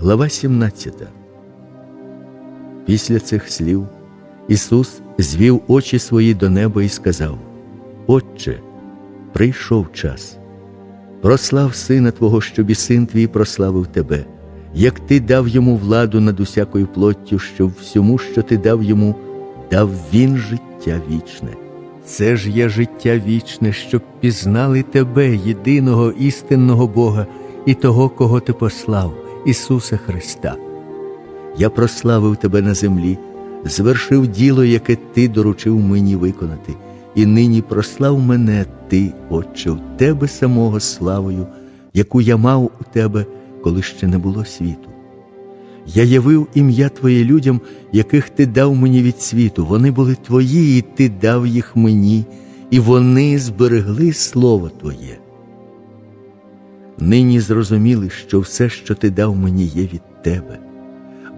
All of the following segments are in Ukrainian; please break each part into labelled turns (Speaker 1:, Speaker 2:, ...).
Speaker 1: Глава 17. Після цих слів Ісус звів очі свої до неба і сказав: Отче, прийшов час. Прослав Сина Твого, щоб і син твій прославив Тебе, як Ти дав йому владу над усякою плоттю, щоб всьому, що ти дав йому, дав він життя вічне. Це ж є життя вічне, щоб пізнали Тебе, єдиного істинного Бога, і того, кого Ти послав, Ісуса Христа. Я прославив Тебе на землі, звершив діло, яке Ти доручив мені виконати, і нині прослав мене Ти, Отче, в Тебе самого славою, яку я мав у Тебе, коли ще не було світу. Я явив ім'я Твоє людям, яких Ти дав мені від світу. Вони були Твої, і Ти дав їх мені, і вони зберегли Слово Твоє. Нині зрозуміли, що все, що Ти дав мені, є від Тебе.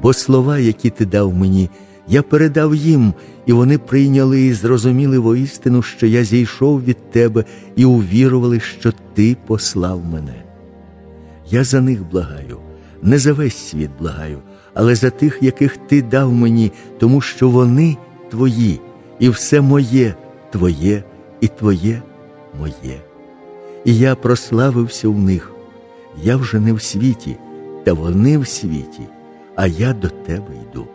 Speaker 1: Бо слова, які Ти дав мені, я передав їм, і вони прийняли і зрозуміли воістину, що я зійшов від Тебе і увірували, що Ти послав мене. Я за них благаю, не за весь світ благаю, але за тих, яких Ти дав мені, тому що вони Твої, і все моє Твоє, і Твоє моє. І я прославився в них. Я вже не в світі, та вони в світі, а я до Тебе йду.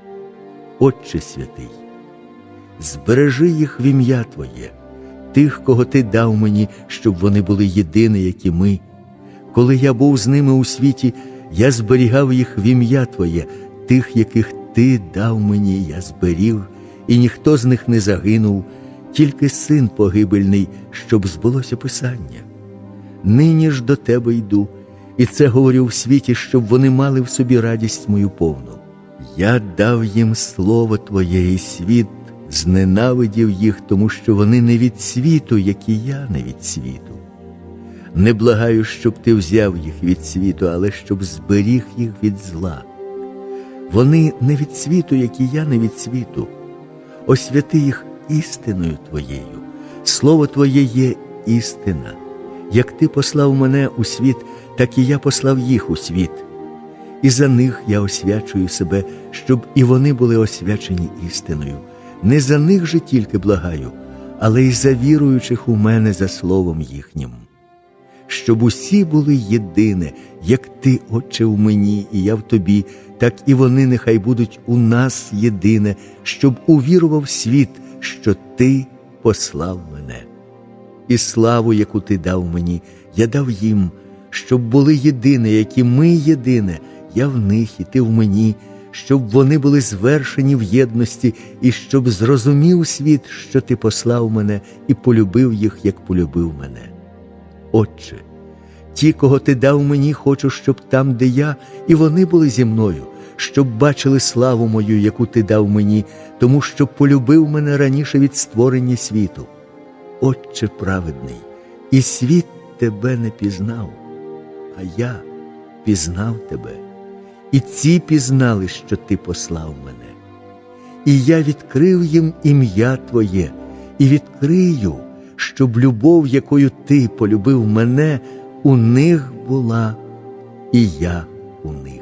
Speaker 1: Отче святий, збережи їх в ім'я Твоє, тих, кого Ти дав мені, щоб вони були єдині, як і ми. Коли я був з ними у світі, я зберігав їх в ім'я Твоє, тих, яких Ти дав мені, я зберіг, і ніхто з них не загинув, тільки син погибельний, щоб збулося Писання. Нині ж до Тебе йду, і це говорю в світі, щоб вони мали в собі радість мою повну. Я дав їм слово Твоє, і світ зненавидів їх, тому що вони не від світу, як і я не від світу. Не благаю, щоб ти взяв їх від світу, але щоб зберіг їх від зла. Вони не від світу, як і я не від світу. Освяти їх істиною Твоєю. Слово Твоє є істина. Як Ти послав мене у світ, так і я послав їх у світ. І за них я освячую себе, щоб і вони були освячені істиною. Не за них же тільки благаю, але й за віруючих у мене за словом їхнім. Щоб усі були єдине, як ти, Отче, в мені, і я в тобі, так і вони нехай будуть у нас єдине, щоб увірував світ, що ти послав мене. І славу, яку ти дав мені, я дав їм, щоб були єдине, як і ми єдине, я в них, і ти в мені, щоб вони були звершені в єдності, і щоб зрозумів світ, що ти послав мене, і полюбив їх, як полюбив мене. Отче, ті, кого ти дав мені, хочу, щоб там, де я, і вони були зі мною, щоб бачили славу мою, яку ти дав мені, тому що полюбив мене раніше від створення світу. Отче праведний, і світ тебе не пізнав, а я пізнав тебе, і ці пізнали, що ти послав мене. І я відкрив їм ім'я Твоє, і відкрию, щоб любов, якою ти полюбив мене, у них була, і я у них.